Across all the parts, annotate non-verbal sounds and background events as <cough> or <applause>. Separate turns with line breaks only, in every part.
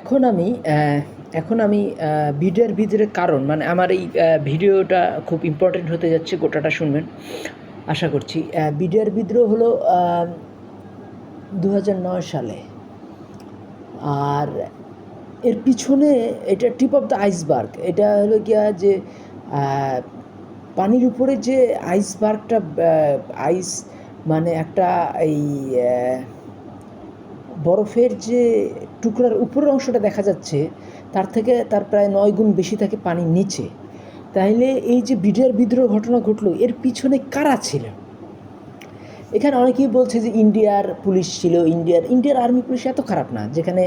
এখন আমি এখন আমি বিডের ভিতরে কারণ মানে আমার এই ভিডিওটা খুব ইম্পর্টেন্ট হতে যাচ্ছে, গোটাটা শুনবেন, আশা করছি। বিডের বিদ্রোহ হলো দু সালে। আর এর পিছনে এটা টিপ অফ দ্য আইসবার্গ এটা হলো গিয়া যে পানির উপরে যে আইসবার্গটা আইস মানে একটা এই বরফের যে টুকরার উপরের অংশটা দেখা যাচ্ছে, তার থেকে তার প্রায় নয় গুণ বেশি থাকে পানির নিচে। তাইলে এই যে বিডিআর বিদ্রোহ ঘটনা ঘটলো, এর পিছনে কারা ছিল এখানে অনেকেই বলছে যে ইন্ডিয়ার পুলিশ ছিল, ইন্ডিয়ার ইন্ডিয়ার আর্মি পুলিশ এত খারাপ না, যেখানে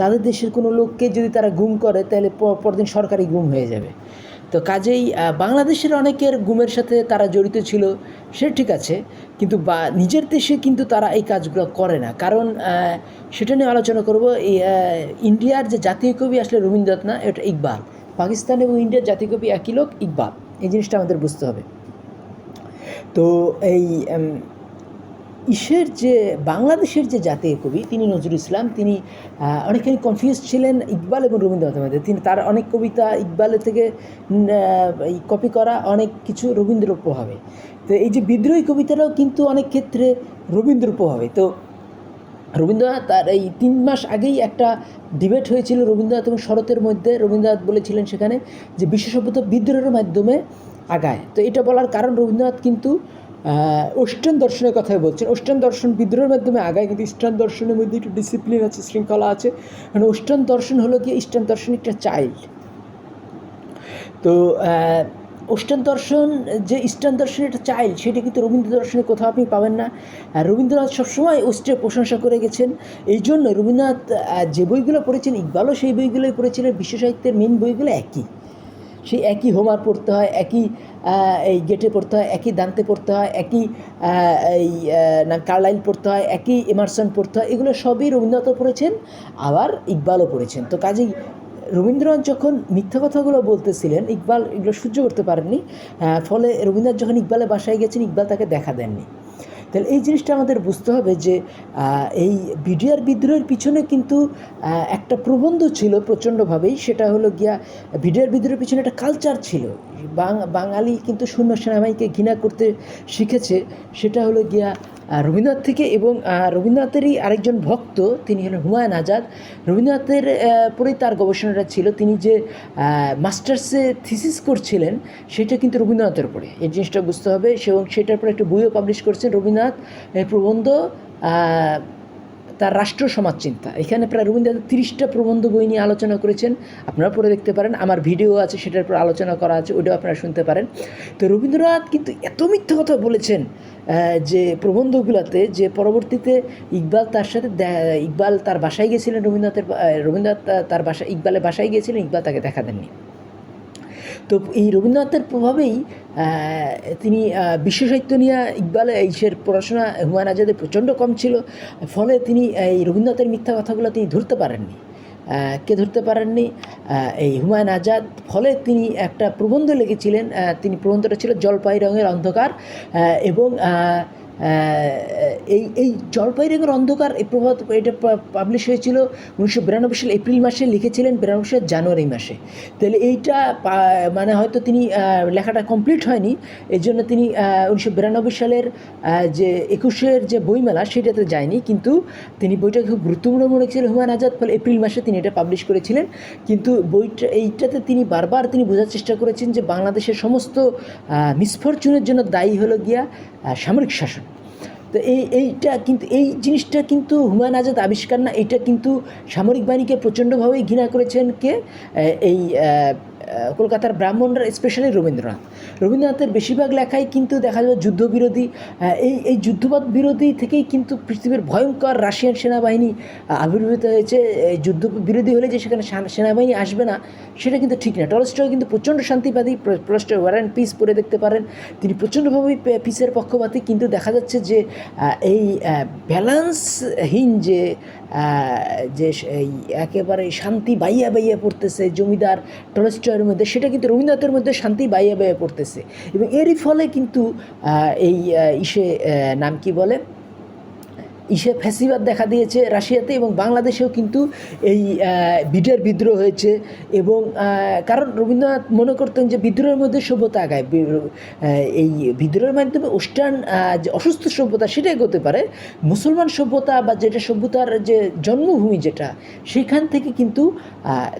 তাদের দেশের কোনো লোককে যদি তারা গুম করে তাহলে পরদিন সরকারি গুম হয়ে যাবে। তো কাজেই বাংলাদেশের অনেকের গুমের সাথে তারা জড়িত ছিল, সে ঠিক আছে, কিন্তু বা, নিজের দেশে কিন্তু তারা এই কাজগুলো করে না। কারণ সেটা নিয়ে আলোচনা করব ইন্ডিয়ার যে জাতীয় কবি আসলে রবীন্দ্রনাথ না এটা ইকবাল। পাকিস্তান এবং ইন্ডিয়ার জাতীয় কবি একই লোক, ইকবাল। এই জিনিসটা আমাদের বুঝতে হবে। তো এই ইসের যে, বাংলাদেশের যে জাতীয় কবি, তিনি নজরুল ইসলাম, তিনি অনেকখানি কনফিউজ ছিলেন ইকবাল এবং রবীন্দ্রনাথের মধ্যে। তিনি তার অনেক কবিতা ইকবালের থেকে কপি করা অনেক কিছু রবীন্দ্র প্রভাবে তো এই যে বিদ্রোহী কবিতাটাও কিন্তু অনেক ক্ষেত্রে রবীন্দ্র প্রভাবে তো রবীন্দ্রনাথ তার এই তিন মাস আগেই একটা ডিবেট হয়েছিল রবীন্দ্রনাথ এবং শরতের মধ্যে। রবীন্দ্রনাথ বলেছিলেন সেখানে যে বিশেষত বিদ্রোহের মাধ্যমে আগায়। তো এটা বলার কারণ রবীন্দ্রনাথ কিন্তু ওয়েস্টার্ন দর্শনের কথাই বলছেন। ওয়েস্টার্ন দর্শন বিদ্রোহের মাধ্যমে আগায় কিন্তু ইস্টার্ন দর্শনের মধ্যে একটু ডিসিপ্লিন আছে, শৃঙ্খলা আছে। মানে ওয়েস্টার্ন দর্শন হলো কি ইস্টার্ন দর্শন একটা চাইল্ড তো ওয়েস্টার্ন দর্শন, যে ইস্টার্ন দর্শনের একটা চাইল্ড সেটা কিন্তু রবীন্দ্র দর্শনে কোথাও আপনি পাবেন না। রবীন্দ্রনাথ সবসময় ওয়েস্টের প্রশংসা করে গেছেন। এই জন্য রবীন্দ্রনাথ যে বইগুলো পড়েছেন, ইকবালও সেই বইগুলোই পড়েছিলেন। বিশ্ব সাহিত্যের মেন বইগুলো একই। সেই একই হোমার পড়তে হয়, একই এই গেটে পড়তে হয়, একই দান্তে পড়তে হয়, একই এই না কার্লাইল পড়তে হয়, একই এমারসন পড়তে হয়, এগুলো সবই রবীন্দ্রনাথও পড়েছেন, আবার ইকবালও পড়েছেন। তো কাজেই রবীন্দ্রনাথ যখন মিথ্যা কথাগুলো বলতেছিলেন, ইকবাল এগুলো সহ্য করতে পারেননি ফলে রবীন্দ্রনাথ যখন ইকবালের বাসায় গেছেন, ইকবাল তাকে দেখা দেননি। তাহলে এই জিনিসটা আমাদের বুঝতে হবে যে এই বিডিআর বিদ্রোহের পিছনে কিন্তু একটা প্রবন্ধ ছিল প্রচণ্ডভাবেই, সেটা হলো গিয়া বিডিআর বিদ্রোহের পিছনে একটা কালচার ছিল। বাঙালি কিন্তু শূন্য সেনাবাহিনীকে ঘৃণা করতে শিখেছে, সেটা হলো গিয়া রবীন্দ্রনাথ থেকে এবং রবীন্দ্রনাথেরই আরেকজন ভক্ত, তিনি হলেন হুমায়ুন আজাদ। রবীন্দ্রনাথের পরেই তার গবেষণাটা ছিল, তিনি যে মাস্টার্সে থিসিস করছিলেন, সেটা কিন্তু রবীন্দ্রনাথের উপরে। এই জিনিসটা বুঝতে হবে, এবং সেটার পরে একটা বইও পাবলিশ করছেন রবীন্দ্রনাথ প্রবন্ধ তার রাষ্ট্র সমাজ চিন্তা। এখানে প্রায় রবীন্দ্রনাথ তিরিশটা প্রবন্ধ বই নিয়ে আলোচনা করেছেন। আপনারা পড়ে দেখতে পারেন, আমার ভিডিও আছে, সেটার উপর আলোচনা করা আছে, ওটাও আপনারা শুনতে পারেন। তো রবীন্দ্রনাথ কিন্তু এত মিথ্যা কথা বলেছেন যে প্রবন্ধগুলোতে, যে পরবর্তীতে ইকবাল তার সাথে ইকবাল তার বাসায় গিয়েছিলেন রবীন্দ্রনাথের রবীন্দ্রনাথ তার বাসা, ইকবালের বাসায় গিয়েছিলেন ইকবাল তাকে দেখা দেননি। তো এই রবীন্দ্রনাথের প্রভাবেই তিনি বিশ্ব সাহিত্য নিয়ে ইকবালে এইসের পড়াশোনা হুমায়ুন আজাদের প্রচণ্ড কম ছিল, ফলে তিনি এই রবীন্দ্রনাথের মিথ্যা কথাগুলো তিনি ধরতে পারেননি। কে ধরতে পারেননি? এই হুমায়ুন আজাদ। ফলে তিনি একটা প্রবন্ধ লিখেছিলেন তিনি প্রবন্ধটা ছিল জলপাই রঙের অন্ধকার এবং এই এই জলপাই রঙের অন্ধকার এই প্রভাত এটা পাবলিশ হয়েছিল উনিশশো বিরানব্বই সাল এপ্রিল মাসে লিখেছিলেন বিরানব্বই সাল জানুয়ারি মাসে। তাহলে এইটা মানে হয়তো তিনি লেখাটা কমপ্লিট হয়নি এই জন্য তিনি উনিশশো বিরানব্বই সালের যে একুশের যে বইমেলা সেটাতে যায়নি, কিন্তু তিনি বইটা খুব গুরুত্বপূর্ণ মনে করেছিলেন হুমায়ুন আজাদ, ফলে এপ্রিল মাসে তিনি এটা পাবলিশ করেছিলেন। কিন্তু বইটা, এইটাতে তিনি বারবার তিনি বোঝার চেষ্টা করেছেন যে বাংলাদেশের সমস্ত মিসফরচুনের জন্য দায়ী হলো গিয়া সামরিক শাসন। তো এই, এইটা কিন্তু, এই জিনিসটা কিন্তু হুমায়ুন আজাদ আবিষ্কার না এটা কিন্তু সামরিক বাহিনীকে প্রচণ্ডভাবেই ঘৃণা করেছেন কে? এই কলকাতার ব্রাহ্মণরা স্পেশালি রবীন্দ্রনাথ। রবীন্দ্রনাথের বেশিরভাগ লেখাই কিন্তু দেখা যাবে যুদ্ধবিরোধী এই এই যুদ্ধবাদ বিরোধী থেকেই কিন্তু পৃথিবীর ভয়ঙ্কর রাশিয়ান সেনাবাহিনী আবির্ভূত হয়েছে। এই যুদ্ধ বিরোধী হলে যে সেখানে সেনাবাহিনী আসবে না, সেটা কিন্তু ঠিক না। টলস্টয় কিন্তু প্রচণ্ড শান্তিবাদী টলস্টয় ওয়ার অ্যান্ড পিস পড়ে দেখতে পারেন। তিনি প্রচণ্ডভাবেই পিসের পক্ষপাতী। কিন্তু দেখা যাচ্ছে যে এই ব্যালেন্সহীন যে যে এই একেবারে শান্তি বাইয়া বাইয়া পড়তেছে জমিদার টলস্টয়ের মধ্যে, সেটা কিন্তু রবীন্দ্রনাথের মধ্যে শান্তি বাইয়া বাইয়া পড়তেছে। এবং এরই ফলে কিন্তু এই ইসে নাম কি বলে? ইসে ফ্যাসিবাদ দেখা দিয়েছে রাশিয়াতে এবং বাংলাদেশেও কিন্তু এই বিডের বিদ্রোহ হয়েছে এবং কারণ রবীন্দ্রনাথ মনে করতেন যে বিদ্রোহের মধ্যে সভ্যতা আগায়। এই বিদ্রোহের মাধ্যমে ওয়েস্টার্ন যে অসুস্থ সভ্যতা সেটাই হতে পারে। মুসলমান সভ্যতা বা যেটা সভ্যতার যে জন্মভূমি যেটা সেখান থেকে কিন্তু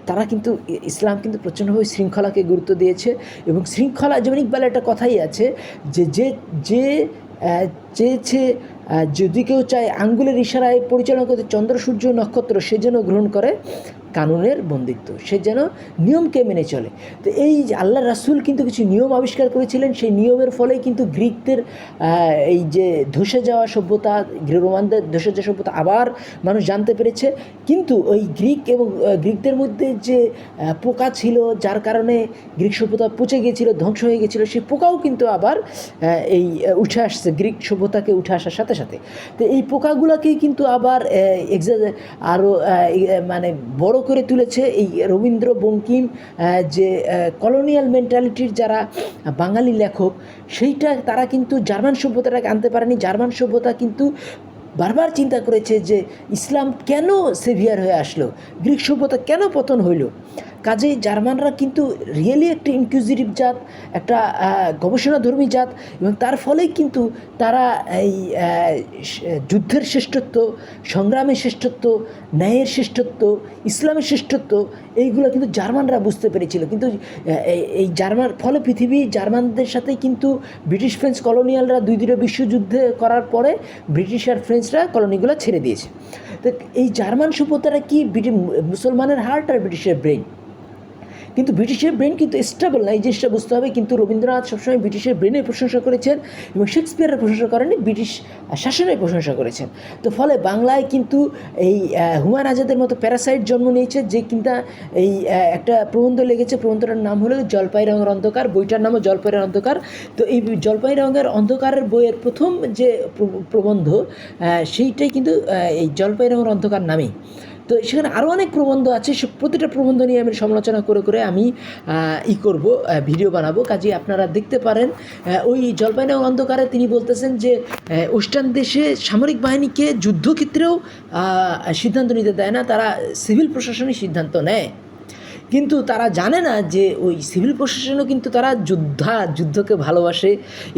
তারা কিন্তু ইসলাম কিন্তু প্রচণ্ডভাবে শৃঙ্খলাকে গুরুত্ব দিয়েছে এবং শৃঙ্খলা, যেমন ইকবালের একটা কথাই আছে যে যে যে যদি কেউ চায় আঙ্গুলের ইশারায় পরিচালনা করতে চন্দ্র সূর্য নক্ষত্র সে যেন গ্রহণ করে কানুনের বন্দিত্ব। সে যেন নিয়মকে মেনে চলে। তো এই যে আল্লাহ রাসূল কিন্তু কিছু নিয়ম আবিষ্কার করেছিলেন, সেই নিয়মের ফলেই কিন্তু গ্রিকদের এই যে ধসে যাওয়া সভ্যতা রোমানদের ধসে যাওয়া সভ্যতা আবার মানুষ জানতে পেরেছে। কিন্তু ওই গ্রিক এবং গ্রিকদের মধ্যে যে পোকা ছিল, যার কারণে গ্রিক সভ্যতা পচে গিয়েছিল, ধ্বংস হয়ে গিয়েছিল, সেই পোকাও কিন্তু আবার এই উঠে আসছে, গ্রিক সভ্যতাকে উঠে আসার সাথে সাথে। তো এই পোকাগুলোকেই কিন্তু আবার এক্সা আরও মানে বড় করে তুলেছে এই রবীন্দ্র বঙ্কিম যে কলোনিয়াল মেন্টালিটির যারা বাঙালি লেখক, সেইটা তারা কিন্তু জার্মান সভ্যতাটাকে আনতে পারেনি। জার্মান সভ্যতা কিন্তু বারবার চিন্তা করেছে যে ইসলাম কেন সেভিয়ার হয়ে আসলো? গ্রিক সভ্যতা কেন পতন হইল? কাজেই জার্মানরা কিন্তু রিয়েলি একটা ইনক্লুজিভ জাত, একটা গবেষণাধর্মী জাত এবং তার ফলেই কিন্তু তারা এই যুদ্ধের শ্রেষ্ঠত্ব, সংগ্রামের শ্রেষ্ঠত্ব, ন্যায়ের শ্রেষ্ঠত্ব, ইসলামের শ্রেষ্ঠত্ব এইগুলো কিন্তু জার্মানরা বুঝতে পেরেছিল। কিন্তু এই- জার্মান, ফলে পৃথিবী জার্মানদের সাথে কিন্তু ব্রিটিশ ফ্রেঞ্চ কলোনিয়ালরা দুই দুটো বিশ্বযুদ্ধে করার পরে ব্রিটিশ আর ফ্রেঞ্চরা কলোনিগুলো ছেড়ে দিয়েছে। তো এই জার্মান সভ্যতারা কি মুসলমানের হার্ট আর ব্রিটিশের ব্রেন কিন্তু ব্রিটিশের ব্রেন কিন্তু স্টেবল না, এই জিনিসটা বুঝতে হবে। কিন্তু রবীন্দ্রনাথ সবসময় ব্রিটিশের ব্রেনের প্রশংসা করেছেন এবং শেক্সপিয়ারের প্রশংসা করেনি ব্রিটিশ শাসনের প্রশংসা করেছেন। তো ফলে বাংলায় কিন্তু এই হুমায়ুন আজাদের মতো প্যারাসাইট জন্ম নিয়েছে, যে কিনা এই একটা প্রবন্ধ লেগেছে, প্রবন্ধটার নাম হলো জলপাই রঙের অন্ধকার, বইটার নামও জলপাই রঙের অন্ধকার। তো এই জলপাই রঙের অন্ধকারের বইয়ের প্রথম যে প্র- প্রবন্ধ সেইটাই কিন্তু এই জলপাই রঙের অন্ধকার নামেই। তো সেখানে আরও অনেক প্রবন্ধ আছে, সে প্রতিটা প্রবন্ধ নিয়ে আমি সমালোচনা করে করে আমি ই করব ভিডিও বানাবো। কাজে আপনারা দেখতে পারেন ওই জলপাইনা অন্ধকারে তিনি বলতেছেন যে ওয়েস্টার্ন দেশে সামরিক বাহিনীকে যুদ্ধক্ষেত্রেও সিদ্ধান্ত নিতে দেয় না, তারা সিভিল প্রশাসনই সিদ্ধান্ত নেয়। কিন্তু তারা জানে না যে ওই সিভিল প্রশাসনও কিন্তু তারা যোদ্ধা, যুদ্ধকে ভালোবাসে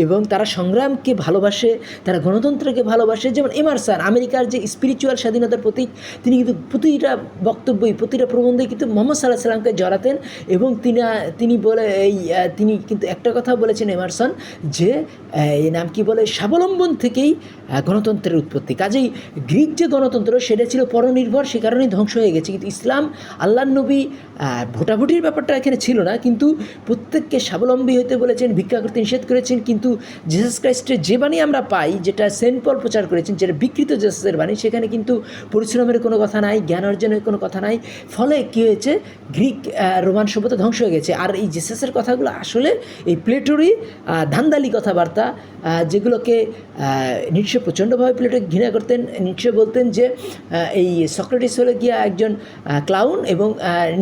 এবং তারা সংগ্রামকে ভালোবাসে, তারা গণতন্ত্রকে ভালোবাসে। যেমন এমারসান আমেরিকার যে স্পিরিচুয়াল স্বাধীনতার প্রতীক, তিনি কিন্তু প্রতিটা বক্তব্যই, প্রতিটা প্রবন্ধে কিন্তু মোহাম্মদ সাল্লাহ সাল্লামকে জড়াতেন এবং তিনি তিনি বলে এই তিনি কিন্তু একটা কথা বলেছেন এমারসন যে এই নাম কি বলে? স্বাবলম্বন থেকেই গণতন্ত্রের উৎপত্তি। কাজেই গ্রিক যে গণতন্ত্র, সেটা ছিল পরনির্ভর, সে কারণেই ধ্বংস হয়ে গেছে। কিন্তু ইসলাম আল্লাহ নবী ভোটাভুটির ব্যাপারটা এখানে ছিল না, কিন্তু প্রত্যেককে স্বাবলম্বী হতে বলেছেন ভিক্ষা করতে নিষেধ করেছেন, কিন্তু জেসাস ক্রাইস্টের যে বাণী আমরা পাই, যেটা সেন্ট পল প্রচার করেছেন, যেটা বিকৃত জেসাসের বাণী, সেখানে কিন্তু পরিশ্রমের কোনো কথা নাই, জ্ঞান অর্জনের কোনো কথা নাই, ফলে কী হয়েছে? গ্রিক রোমান সভ্যতা ধ্বংস হয়ে গেছে। আর এই জেসাসের কথাগুলো আসলে এই প্লেটোরই ধান্দালি কথাবার্তা যেগুলোকে নিশ্চয় প্রচণ্ডভাবে প্লেটো ঘৃণা করতেন নিশ্চয় বলতেন যে এই সক্রেটিস হলে গিয়া একজন ক্লাউন এবং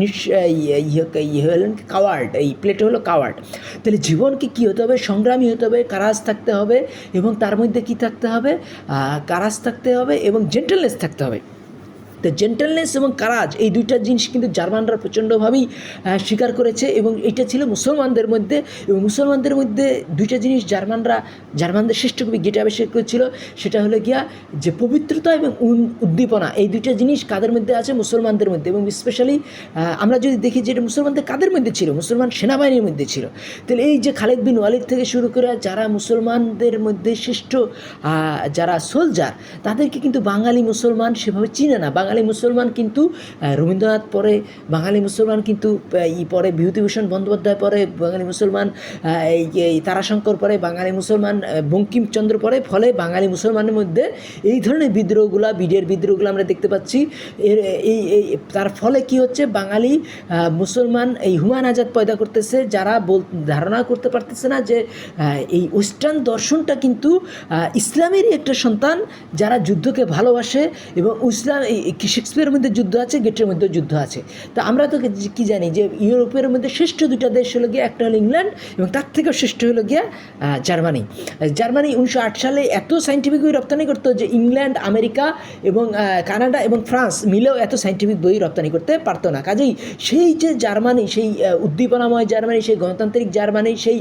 নিশ্চয় ইয়ে হলেন কাওয়ার্ড, এই প্লেটে হলো কাওয়ার্ড। তাহলে জীবনকে কী হতে হবে? সংগ্রামী হতে হবে, কারাজ থাকতে হবে এবং তার মধ্যে কী থাকতে হবে? কারাজ থাকতে হবে এবং জেন্টেলনেস থাকতে হবে। তো জেন্টেলনেস এবং কারাজ এই দুইটা জিনিস কিন্তু জার্মানরা প্রচণ্ডভাবেই স্বীকার করেছে এবং এটা ছিল মুসলমানদের মধ্যে এবং মুসলমানদের মধ্যে দুইটা জিনিস জার্মানরা, জার্মানদের শ্রেষ্ঠ কবি গেটে আবিষ্কার করেছিল, সেটা হলো গিয়া যে পবিত্রতা এবং উদ্দীপনা, এই দুইটা জিনিস কাদের মধ্যে আছে? মুসলমানদের মধ্যে এবং স্পেশালি আমরা যদি দেখি যে এটা মুসলমানদের কাদের মধ্যে ছিল? মুসলমান সেনাবাহিনীর মধ্যে ছিল। তাহলে এই যে খালেদ বিন ওয়ালিদ থেকে শুরু করে যারা মুসলমানদের মধ্যে শ্রেষ্ঠ যারা সোলজার তাদেরকে কিন্তু বাঙালি মুসলমান সেভাবে চিনে না। বাঙালি মুসলমান কিন্তু রবীন্দ্রনাথ পরে বাঙালি মুসলমান কিন্তু ই পরে বিভূতিভূষণ বন্দ্যোপাধ্যায় পরে বাঙালি মুসলমান এই এই তারাশঙ্কর পরে বাঙালি মুসলমান বঙ্কিমচন্দ্র পরে ফলে বাঙালি মুসলমানের মধ্যে এই ধরনের বিদ্রোহগুলো বিডের বিদ্রোহগুলো আমরা দেখতে পাচ্ছি। এর, এই এই, তার ফলে কি হচ্ছে? বাঙালি মুসলমান এই হুমায়ুন আজাদ পয়দা করতেছে, যারা বল, ধারণা করতে পারতেছে না যে এই ওয়েস্টার্ন দর্শনটা কিন্তু ইসলামেরই একটা সন্তান যারা যুদ্ধকে ভালোবাসে এবং ইসলাম শেক্সপিয়ারের মধ্যে যুদ্ধ আছে গেটের মধ্যে যুদ্ধ আছে। তো আমরা তো কি জানি যে ইউরোপের মধ্যে শ্রেষ্ঠ দুটা দেশ হলো গিয়ে একটা হলো ইংল্যান্ড এবং তার থেকেও শ্রেষ্ঠ হলো গিয়া জার্মানি। জার্মানি উনিশশো আট সালে এত সাইন্টিফিক বই রপ্তানি করতো যে ইংল্যান্ড, আমেরিকা এবং কানাডা এবং ফ্রান্স মিলেও এত সাইন্টিফিক বই রপ্তানি করতে পারতো না। কাজেই সেই যে জার্মানি, সেই উদ্দীপনাময় জার্মানি, সেই গণতান্ত্রিক জার্মানি, সেই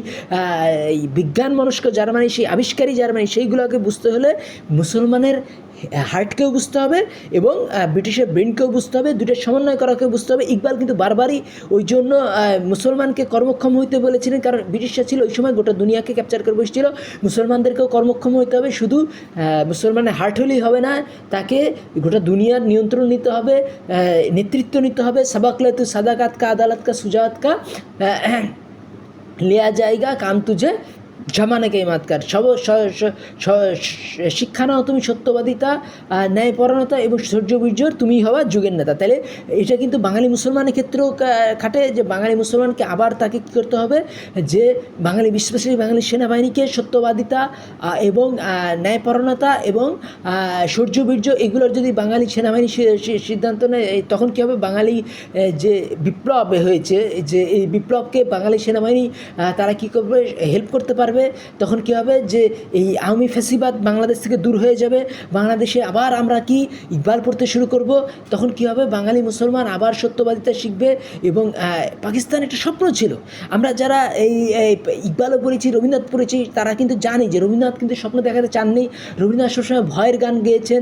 বিজ্ঞান মনস্ক জার্মানি, সেই আবিষ্কারী জার্মানি, সেইগুলোকে বুঝতে হলে মুসলমানের হার্টকেও বুঝতে হবে এবং ব্রিটিশের ব্রেনকেও বুঝতে হবে দুটোর সমন্বয় করাকেও বুঝতে হবে। ইকবাল কিন্তু বারবারই ওই জন্য মুসলমানকে কর্মক্ষম হইতে বলেছিলেন, কারণ ব্রিটিশরা ছিল ওই সময় গোটা দুনিয়াকে ক্যাপচার করে বসছিল। মুসলমানদেরকেও কর্মক্ষম হইতে হবে, শুধু মুসলমানের হার্ট হলেই হবে না, তাকে গোটা দুনিয়ার নিয়ন্ত্রণ নিতে হবে নেতৃত্ব নিতে হবে। সাবাকলাতু সাদাকাত কা আদালত কা সুজাত <clears throat> জায়গা কাম তুঝে জমানে কে মাতকার সব শিক্ষা নাও তুমি সত্যবাদিতা ন্যায়পরণতা এবং সৌর্যবীর্যর তুমি হওয়া যুগের নেতা। তাহলে এটা কিন্তু বাঙালি মুসলমানের ক্ষেত্রেও খাটে যে বাঙালি মুসলমানকে আবার তাকে কী করতে হবে? যে বাঙালি স্পেশালি বাঙালি সেনাবাহিনীকে সত্যবাদিতা এবং ন্যায়পরণতা এবং সৌর্যবীর্য এগুলোর যদি বাঙালি সেনাবাহিনী সিদ্ধান্ত নেয় তখন কী হবে? বাঙালি যে বিপ্লব হয়েছে, যে এই বিপ্লবকে বাঙালি সেনাবাহিনী তারা কী করবে? হেল্প করতে পারবে। তখন কী হবে যে এই আওয়ামী ফ্যাসিবাদ বাংলাদেশ থেকে দূর হয়ে যাবে, বাংলাদেশে আবার আমরা কি ইকবাল পড়তে শুরু করব? তখন কী হবে? বাঙালি মুসলমান আবার সত্যবাদিতা শিখবে এবং পাকিস্তান একটা স্বপ্ন ছিল। আমরা যারা এই ইকবালও পড়েছি, রবীন্দ্রনাথ পড়েছি, তারা কিন্তু জানি যে রবীন্দ্রনাথ কিন্তু স্বপ্ন দেখাতে চাননি। রবীন্দ্রনাথ সবসময় ভয়ের গান গেয়েছেন।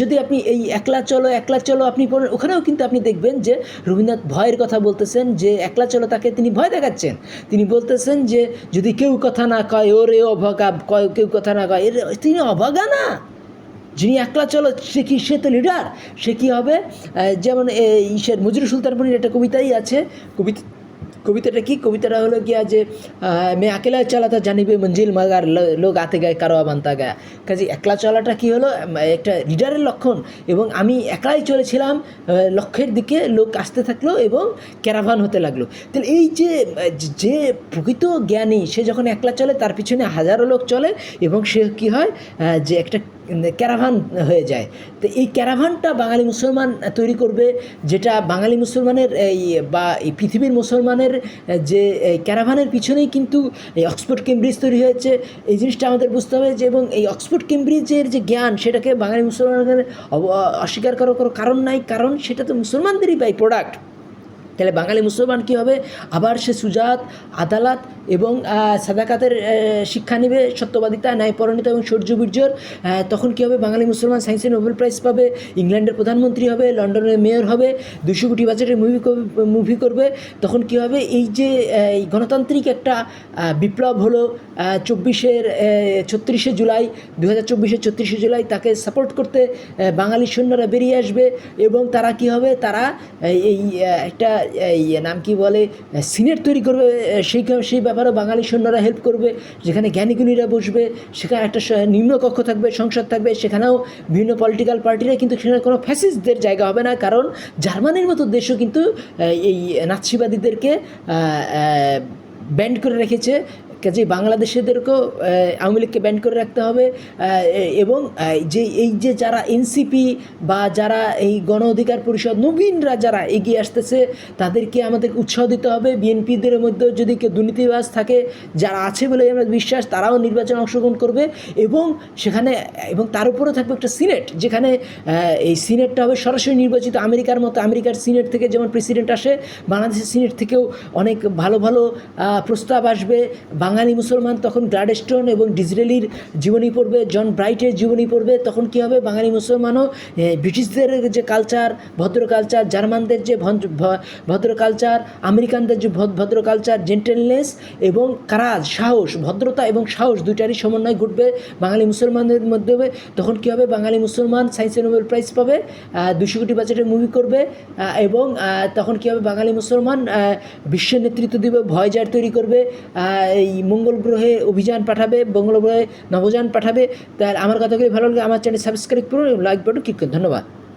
যদি আপনি এই একলা চলো একলা চলো আপনি পড়েন, ওখানেও কিন্তু আপনি দেখবেন যে রবীন্দ্রনাথ ভয়ের কথা বলতেছেন যে একলা চলো তাকে তিনি ভয় দেখাচ্ছেন। তিনি বলতেছেন যে যদি কেউ কথা না কয়, ওরে অভাগা, কয়, কেউ কথা না কয়, এর, তিনি অভাগা না? যিনি একলা চলো, সে কি, সে তো লিডার সে কী হবে? যেমন ইসের সুলতান মনির একটা কবিতাই আছে, কবিতা কবিতাটা কি? কবিতাটা হলো গিয়া যে মে একেলা চালাতা জানিবে মঞ্জিল মাগার লোক আতে গায়ে, কারও বান্তা গায়া। কাজে, একলা চলাটা কি হলো? একটা লিডারের লক্ষণ। এবং আমি একলাই চলেছিলাম লক্ষ্যের দিকে লোক আসতে থাকল এবং ক্যারাভান হতে লাগল। তাহলে এই যে যে প্রকৃত জ্ঞানী, সে যখন একলা চলে, তার পিছনে হাজারো লোক চলে এবং সে কি হয়? যে একটা ক্যারাভান হয়ে যায়। তো এই ক্যারাভানটা বাঙালি মুসলমান তৈরি করবে, যেটা বাঙালি মুসলমানের এই বা এই পৃথিবীর মুসলমানের যে ক্যারাভানের পিছনেই কিন্তু এই অক্সফোর্ড, কেমব্রিজ তৈরি হয়েছে। এই জিনিসটা আমাদের বুঝতে হবে যে এবং এই অক্সফোর্ড, কেমব্রিজের যে জ্ঞান, সেটাকে বাঙালি মুসলমানের অস্বীকার করার কোনো কারণ নাই। কারণ সেটা তো মুসলমানদেরই বাই প্রোডাক্ট তাহলে বাঙালি মুসলমান কী হবে? আবার সে সুজাত আদালত এবং সাদাকাতের শিক্ষা নিবে সত্যবাদিতা ন্যায়পরণিতা এবং সৌর্যবীর্যর। আহ, তখন কী হবে? বাঙালি মুসলমান সায়েন্সে নোবেল প্রাইজ পাবে ইংল্যান্ডের প্রধানমন্ত্রী হবে লন্ডনের মেয়র হবে দুশো কোটি বাজেটের মুভি মুভি করবে। তখন কী হবে? এই যে এই গণতান্ত্রিক একটা বিপ্লব হলো চব্বিশের ছত্রিশে জুলাই দু হাজার চব্বিশের ছত্রিশে জুলাই তাকে সাপোর্ট করতে বাঙালি সৈন্যরা বেরিয়ে আসবে এবং তারা কি হবে? তারা এই একটা এই নাম কি বলে? সিনেট তৈরি করবে সেই সেই ব্যাপারেও বাঙালি সৈন্যরা হেল্প করবে। যেখানে জ্ঞানীগুণীরা বসবে, সেখানে একটা নিম্নকক্ষ থাকবে, সংসদ থাকবে, সেখানেও বিভিন্ন পলিটিক্যাল পার্টিরা কিন্তু সেখানে কোনো ফ্যাসিস্টদের জায়গা হবে না। কারণ জার্মানির মতো দেশও কিন্তু এই নাৎসিবাদীদেরকে ব্যান্ড করে রেখেছে। কাজে বাংলাদেশিদেরকেও আওয়ামী লীগকে ব্যান্ড করে রাখতে হবে এবং যে এই যে যারা এনসিপি বা যারা এই গণ অধিকার পরিষদ নবীনরা যারা এগিয়ে আসতেছে, তাদেরকে আমাদের উৎসাহ দিতে হবে। বিএনপিদের মধ্যে যদি কেউ দুর্নীতিবাজ থাকে, যারা আছে বলে আমরা বিশ্বাস, তারাও নির্বাচনে অংশগ্রহণ করবে এবং সেখানে, এবং তার উপরেও থাকবে একটা সিনেট, যেখানে এই সিনেটটা হবে সরাসরি নির্বাচিত আমেরিকার মতো, আমেরিকার সিনেট থেকে যেমন প্রেসিডেন্ট আসে, বাংলাদেশের সিনেট থেকেও অনেক ভালো ভালো প্রস্তাব আসবে বাঙালি মুসলমান তখন গ্লাডস্টোন এবং ডিজরেলির জীবনী পড়বে, জন ব্রাইটের জীবনী পড়বে, তখন কী হবে? বাঙালি মুসলমানও ব্রিটিশদের যে কালচার ভদ্র কালচার জার্মানদের যে ভদ্র কালচার আমেরিকানদের যে ভদ- ভদ্র কালচার জেন্টেলনেস এবং কারাজ সাহস, ভদ্রতা এবং সাহস দুইটারই সমন্বয় ঘটবে বাঙালি মুসলমানদের মধ্যে। তখন কী হবে? বাঙালি মুসলমান সায়েন্সে নোবেল প্রাইজ পাবে দুশো কোটি বাজেটের মুভি করবে এবং তখন কী হবে? বাঙালি মুসলমান বিশ্বের নেতৃত্ব দিবে ভয়জার তৈরি করবে এই মঙ্গল গ্রহে অভিযান পাঠাবে, মঙ্গল গ্রহে নবযান পাঠাবে। তাহলে আমার কথাগুলি ভালো লাগে? আমার চ্যানেল সাবস্ক্রাইব করুন লাইক বাটন ক্লিক করুন। ধন্যবাদ।